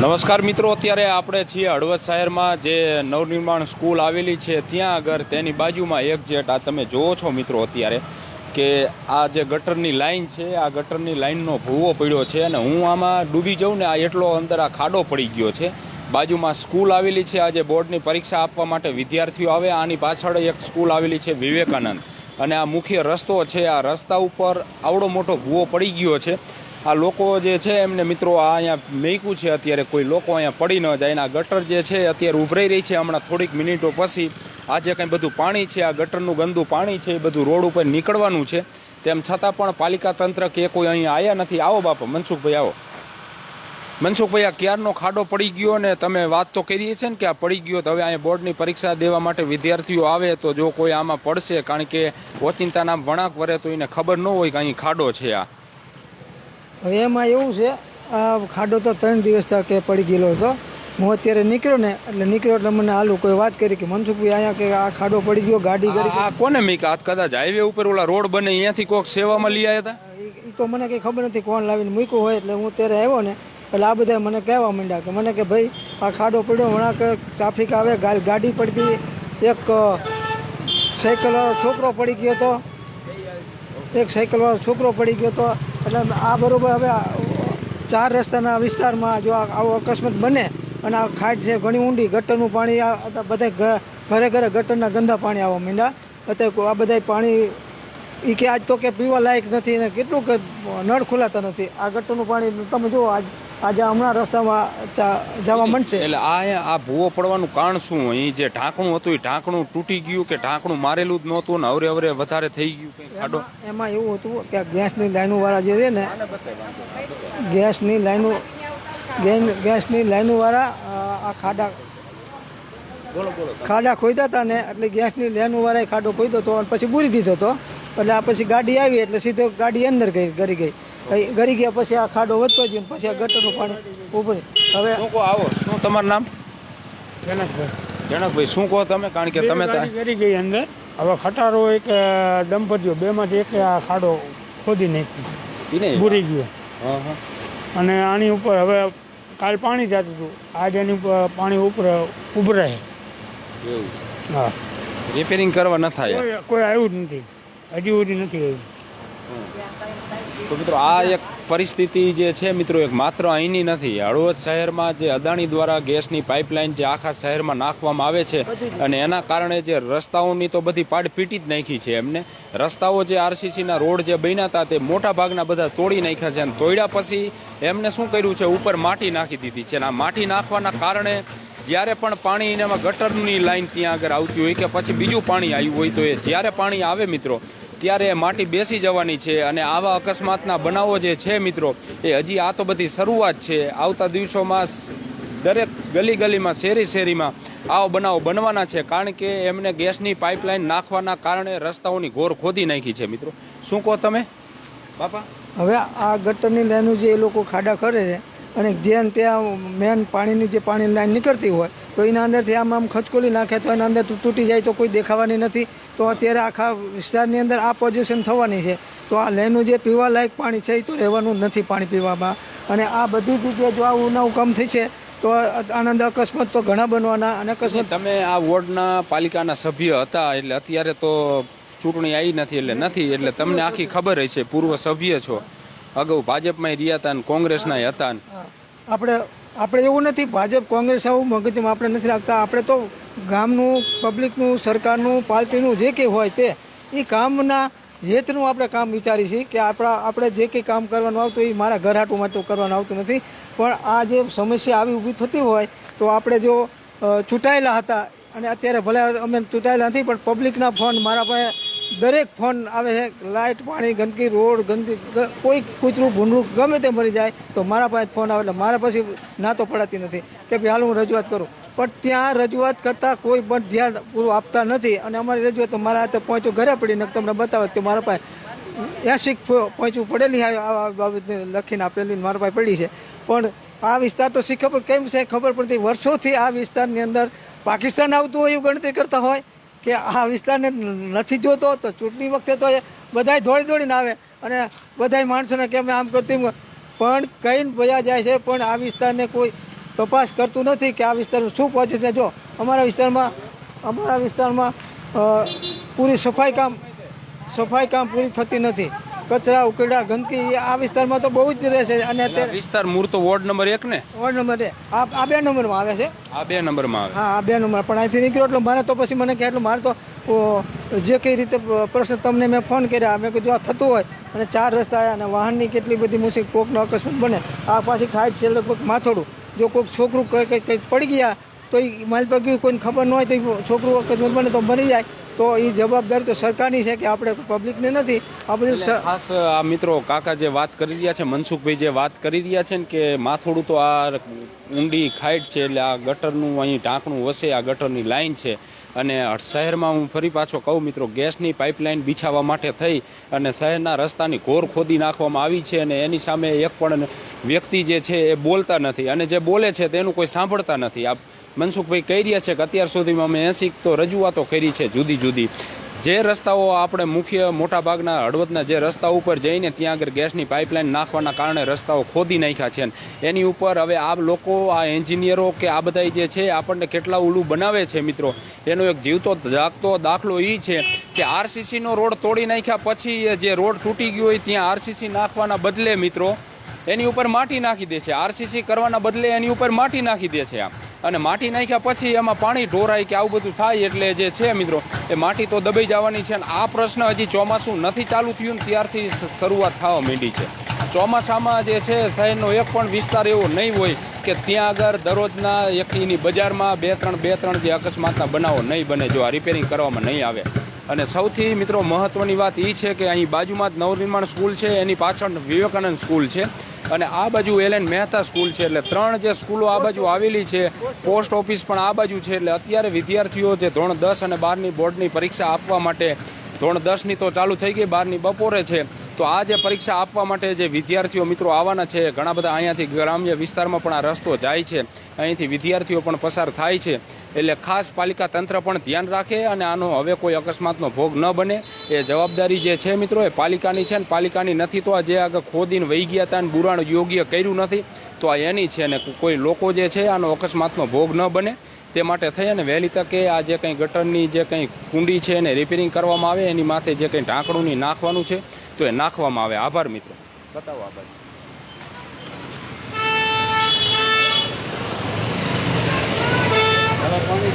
નમસ્કાર મિત્રો, અત્યારે આપણે છીએ હળવદ શહેરમાં જે નવનિર્માણ સ્કૂલ આવેલી છે, ત્યાં આગળ તેની બાજુમાં એક જેટ આ તમે જોવો છો મિત્રો અત્યારે કે આ જે ગટરની લાઈન છે, આ ગટરની લાઈનનો ભૂવો પડ્યો છે અને હું આમાં ડૂબી જાઉં ને આ એટલો અંદર આ ખાડો પડી ગયો છે. બાજુમાં સ્કૂલ આવેલી છે, આજે બોર્ડની પરીક્ષા આપવા માટે વિદ્યાર્થીઓ આવે. આની પાછળ એક સ્કૂલ આવેલી છે, વિવેકાનંદ. અને આ મુખ્ય રસ્તો છે, આ રસ્તા ઉપર આવડો મોટો ભૂવો પડી ગયો છે. આ લોકો જે છે એમને મિત્રો આ અહીંયા મેક્યું છે અત્યારે કોઈ લોકો અહીંયા પડી ન જાય. અને આ ગટર જે છે અત્યારે ઉભરાઈ રહી છે. હમણાં થોડીક મિનિટો પછી આ જે કંઈ બધું પાણી છે, આ ગટરનું ગંદુ પાણી છે, એ બધું રોડ ઉપર નીકળવાનું છે. તેમ છતાં પણ પાલિકા તંત્ર કે કોઈ અહીંયા આવ્યા નથી. આવો બાપા, મનસુખભાઈ આવો. મનસુખભાઈ, આ ક્યારનો ખાડો પડી ગયો ને તમે વાત તો કરીએ છે ને કે આ પડી ગયો તો હવે અહીંયા બોર્ડની પરીક્ષા દેવા માટે વિદ્યાર્થીઓ આવે તો જો કોઈ આમાં પડશે, કારણ કે ઓચિંતાના વળાંક વરે તો એને ખબર ન હોય કે અહીં ખાડો છે આ. હવે એમાં એવું છે આ ખાડો તો ત્રણ દિવસ કે પડી ગયેલો હતો. હું અત્યારે નીકળ્યો ને એટલે નીકળ્યો એટલે મને આલુ કોઈ વાત કરી કે મનસુખભાઈ અહીંયા કે આ ખાડો પડી ગયો ગાડી કરી આ કોને મેં આ કદાચ હાઈવે ઉપર ઓલા રોડ બને અહીંયાથી કોક સેવામાં લઈ આવ્યા હતા? એ તો મને કંઈ ખબર નથી કોણ લાવીને મૂક્યું હોય એટલે હું ત્યારે આવ્યો ને એટલે આ બધા મને કહેવા માંડ્યા કે મને કે ભાઈ આ ખાડો પડ્યો હમણાં કે ટ્રાફિક આવે ગાડી પડતી એક સાયકલવાળો છોકરો પડી ગયો હતો એક સાયકલવાળો છોકરો પડી ગયો હતો એટલે આ બરાબર હવે ચાર રસ્તાના વિસ્તારમાં જો આવો અકસ્માત બને અને આ ખાટ છે ઘણી ઊંડી, ગટરનું પાણી આ બધા ઘરે ઘરે ગટરના ગંદા પાણી આવવા માંડ્યા. અત્યારે આ બધા પાણી એ કે આજ તો કે પીવા લાયક નથી ને કેટલું કે નળ ખુલાતા નથી. આ ગટરનું પાણી તમે જુઓ આજ આજે હમણાં રસ્તામાં જવા મળશે એટલે આ આ ભૂવો પડવાનું કારણ શું? અહીં જે ઢાંકણું હતું એ ઢાંકણું તૂટી ગયું કે ઢાંકણું મારેલું જ નહોતું ને અવરે અવરે વધારે થઈ ગયું ખાડો? એમાં- એવું હતું કે ગેસની લાઈનો વાળા જે રહે ને ગેસની લાઈનો ગેસની લાઈનો વાળા આ ખાડા ખાડા ખોદ્યા હતા ને એટલે ગેસની લાઈનો વાળા ખાડો ખોદ્યો હતો અને પછી બુરી દીધો હતો એટલે આ પછી ગાડી આવી એટલે સીધો ગાડી અંદર ગઈ ગરી ગઈ. ગરી ગયા પછી આ ખાડો વધતો ગયો ને પછી આ ગટરનું પાણી ઉભરી હવે શું કહો આવો. શું તમારું નામ? જનકભાઈ. શું કહો તમે? કારણ કે તમે ગરી કરી ગઈ અંદર. હવે ખટારો એક દંપતીઓ બેમાંથી એક આ ખાડો ખોદી નાખ્યો. ભૂરી ગયો. હા, હા. અને આની ઉપર હવે કાલ પાણી જતું હતું. આજ એની ઉપર પાણી ઉપર ઉભરાય હા. રિપેરિંગ કરવા ન થાય. કોઈ કોઈ આવ્યું જ નથી. હજી સુધી નથી આવ્યું તો મિત્રો આ એક પરિસ્થિતિ જે છે મિત્રો એક માત્ર અહીંની નથી. હળવદ શહેરમાં જે અદાણી દ્વારા ગેસની પાઇપલાઇન જે આખા શહેરમાં નાખવામાં આવે છે અને એના કારણે જે રસ્તાઓની તો બધી પાડપીટી જ નાખી છે એમને. રસ્તાઓ જે આરસીસીના રોડ જે બન્યા હતા તે મોટા ભાગના બધા તોડી નાખ્યા છે અને તોડ્યા પછી એમને શું કર્યું છે? ઉપર માટી નાખી દીધી છે અને આ માટી નાખવાના કારણે જ્યારે પણ પાણી એનામાં ગટરની લાઈન ત્યાં આગળ આવતી હોય કે પછી બીજું પાણી આવ્યું હોય તો એ જ્યારે પાણી આવે મિત્રો, ત્યારે એ માટી બેસી જવાની છે અને આવા અકસ્માતના બનાવો જે છે મિત્રો, એ હજી આ તો બધી શરૂઆત છે. આવતા દિવસોમાં દરેક ગલી ગલીમાં શેરી શેરીમાં આવો બનાવો બનવાના છે. કારણ કે એમને ગેસની પાઇપલાઇન નાખવાના કારણે રસ્તાઓની ઘોર ખોદી નાખી છે મિત્રો. શું કહો તમે? બાપા? હવે આ ગટરની લાઈનો જે એ લોકો ખાડા કરે છે અને જેમ ત્યાં મેન પાણીની જે પાણીની લાઈન નીકળતી હોય તો એના અંદરથી આમ આમ ખચકોલી નાખે તો એના અંદર તૂટી જાય તો કોઈ દેખાવાની નથી. તો અત્યારે આખા વિસ્તારની અંદર આ પોઝિશન થવાની છે. તો આ લાઈનું જે પીવા લાયક પાણી છે એ તો રહેવાનું નથી પાણી પીવામાં. અને આ બધી જગ્યાએ જો આ ઉનાવ કમ થઈ છે તો આનંદ અકસ્માત તો ઘણા બનવાના અને અકસ્માત તમે આ વોર્ડના પાલિકાના સભ્ય હતા એટલે અત્યારે તો ચૂંટણી આવી નથી એટલે નથી એટલે તમને આખી ખબર હશે પૂર્વ સભ્ય છો. અગાઉ ભાજપમાં રહ્યા હતા ને કોંગ્રેસના હતા ને. આપણે આપણે એવું નથી ભાજપ કોંગ્રેસ આવું મગજમાં આપણે નથી રાખતા. આપણે તો ગામનું પબ્લિકનું સરકારનું પાર્ટીનું જે કંઈ હોય તે એ કામના હેતનું આપણે કામ વિચારી છીએ કે આપણા આપણે જે કંઈ કામ કરવાનું આવતું એ મારા ઘર હાટું માટે કરવાનું આવતું નથી. પણ આ જે સમસ્યા આવી ઊભી થતી હોય તો આપણે જો ચૂંટાયેલા હતા અને અત્યારે ભલે અમે ચૂંટાયેલા નથી પણ પબ્લિકના ફોન મારા પાસે દરેક ફોન આવે છે, લાઇટ, પાણી, ગંદકી, રોડ, ગંદકી કોઈ કૂતરું ભૂંડું ગમે તે મરી જાય, તો મારા પાસે ફોન આવે એટલે મારા પછી ના તો પડાતી નથી. કે ભાઈ, હાલ હું રજૂઆત કરું. પણ ત્યાં રજૂઆત કરતાં કોઈ પણ ધ્યાન પૂરું આપતા નથી અને અમારી રજૂઆત તો મારા હાથે પહોંચ્યું, ઘરે પડીને તમને બતાવે કે મારા પાસે એસી પહોંચવું પડેલી આ બાબતને લખીને આપેલી મારા પાસે પડી છે. પણ આ વિસ્તાર તો શી ખબર કેમ છે ખબર પડતી? વર્ષોથી આ વિસ્તારની અંદર પાકિસ્તાન આવતું હોય એવું ગણતરી કરતા હોય કે આ વિસ્તારને નથી જોતો, તો ચૂંટણી વખતે તો બધાય દોડી દોડીને આવે અને બધાય માણસોને કે અમે આમ કરતી પણ કહીને ભયા જાય છે, પણ આ વિસ્તારને કોઈ તપાસ કરતું નથી કે આ વિસ્તારમાં શું પહોંચે છે. જો, અમારા વિસ્તારમાં અમારા વિસ્તારમાં પૂરી સફાઈ કામ સફાઈ કામ પૂરી થતી નથી. કચરા ઉકેડા ગંદકી આ વિસ્તારમાં તો બહુ જ રહે છે. અને અત્યારે વિસ્તાર મૂળ તો વોર્ડ નંબર એક ને? વોર્ડ નંબર એ આ આ બે નંબરમાં આવે છે. આ બે નંબરમાં આવે. હા આ બે નંબર પણ અહીંથી નીકળ્યો એટલે મારે તો પછી મને કે એટલું મારે તો જે કઈ રીતે પ્રશ્ન તમને મેં ફોન કર્યા મેં કીધું આ થતું હોય. અને ચાર રસ્તા આવ્યા અને વાહનની કેટલી બધી મુશ્કેલ કોકનો અકસ્માત બને. આ પાછી ખાઈટ છે લગભગ માથોડું. જો કોઈક છોકરું કંઈ કંઈક કંઈક પડી ગયા તો એ મારી પગ કોઈને ખબર ન હોય તો ઈ છોકરું અકસ્માત બને તો મરી જાય. તો એ જવાબદારી તો સરકારની છે કે આપણે પબ્લિકને નથી. આ બધું ખાસ આ મિત્રો કાકા જે વાત કરી રહ્યા છે મનસુખભાઈ જે વાત કરી રહ્યા છે ને કે માથોડું તો આ ઊંડી ખાઈટ છે એટલે આ ગટરનું અહીં ઢાંકણું વસે આ ગટરની લાઇન છે. અને શહેરમાં હું ફરી પાછો કહું મિત્રો ગેસની પાઇપલાઇન બિછાવવા માટે થઈ અને શહેરના રસ્તાની ઘોર ખોદી નાખવામાં આવી છે અને એની સામે એક પણ વ્યક્તિ જે છે એ બોલતા નથી. અને જે બોલે છે તેનું કોઈ સાંભળતા નથી. આ મનસુખભાઈ કહી રહ્યા છે કે અત્યાર સુધીમાં અમે એસી તો રજૂઆતો કરી છે જુદી જુદી. જે રસ્તાઓ આપણે મુખ્ય મોટાભાગના હળવદના જે રસ્તા ઉપર જઈને ત્યાં આગળ ગેસની પાઇપલાઇન નાખવાના કારણે રસ્તાઓ ખોદી નાખ્યા છે એની ઉપર હવે આ લોકો, આ એન્જિનિયરો કે આ બધા જે છે આપણને કેટલા ઉલું બનાવે છે મિત્રો, એનો એક જીવતો જાગતો દાખલો એ છે કે આરસીસીનો રોડ તોડી નાખ્યા પછી જે રોડ તૂટી ગયો હોય ત્યાં આરસીસી નાખવાના બદલે મિત્રો, એની ઉપર માટી નાખી દે છે. આરસીસી કરવાના બદલે એની ઉપર માટી નાખી દે છે આમ. અને માટી નાખ્યા પછી એમાં પાણી ઢોરાય કે આવું બધું થાય એટલે જે છે મિત્રો, એ માટી તો દબાઈ જવાની છે અને આ પ્રશ્ન હજી ચોમાસું નથી ચાલુ થયું ને ત્યારથી શરૂઆત થવા માંડી છે. ચોમાસામાં જે છે શહેરનો એક પણ વિસ્તાર એવો નહીં હોય કે ત્યાં આગળ દરરોજના એકની બજારમાં બે ત્રણ બે ત્રણ જે અકસ્માતના બનાવો નહીં બને, જો આ રિપેરિંગ કરવામાં નહીં આવે. અને સૌથી મિત્રો મહત્વની વાત એ છે કે અહીં બાજુમાં જ નવનિર્માણ સ્કૂલ છે, એની પાછળ વિવેકાનંદ સ્કૂલ છે. અને આ બાજુ એલેન મહેતા સ્કૂલ છે, એટલે ત્રણ જે સ્કૂલો આ બાજુ આવેલી છે, પોસ્ટ ઓફિસ પણ આ બાજુ છે, એટલે અત્યારે વિદ્યાર્થીઓ જે ધોરણ દસ અને બારની બોર્ડની પરીક્ષા આપવા માટે ધોરણ દસની તો ચાલુ થઈ ગઈ, બારની બપોરે છે. તો આ જે પરીક્ષા આપવા માટે જે વિદ્યાર્થીઓ મિત્રો આવવાના છે, ઘણા બધા અહીંયાથી ગ્રામ્ય વિસ્તારમાં પણ આ રસ્તો જાય છે. અહીંથી વિદ્યાર્થીઓ પણ પસાર થાય છે. એટલે ખાસ પાલિકા તંત્ર પણ ધ્યાન રાખે અને આનો હવે કોઈ અકસ્માતનો ભોગ ન બને. એ જવાબદારી જે છે મિત્રો, એ પાલિકાની છે ને પાલિકાની નથી તો આ જે આગળ ખોદીને વહી ગયા હતા અને બુરાણ યોગ્ય કર્યું નથી, તો આ એની છે અને કોઈ લોકો જે છે આનો અકસ્માતનો ભોગ ન બને. તે માટે થઈ અને વહેલી તકે આ જે કંઈ ગટરની જે કંઈ કુંડી છે એને રિપેરિંગ કરવામાં આવે, એની માથે જે કંઈ ઢાંકણુંની નાખવાનું છે, તો એ નાખવામાં આવે. આભાર મિત્રો. બતાવો આભાર.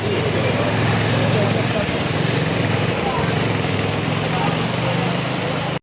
પીવું.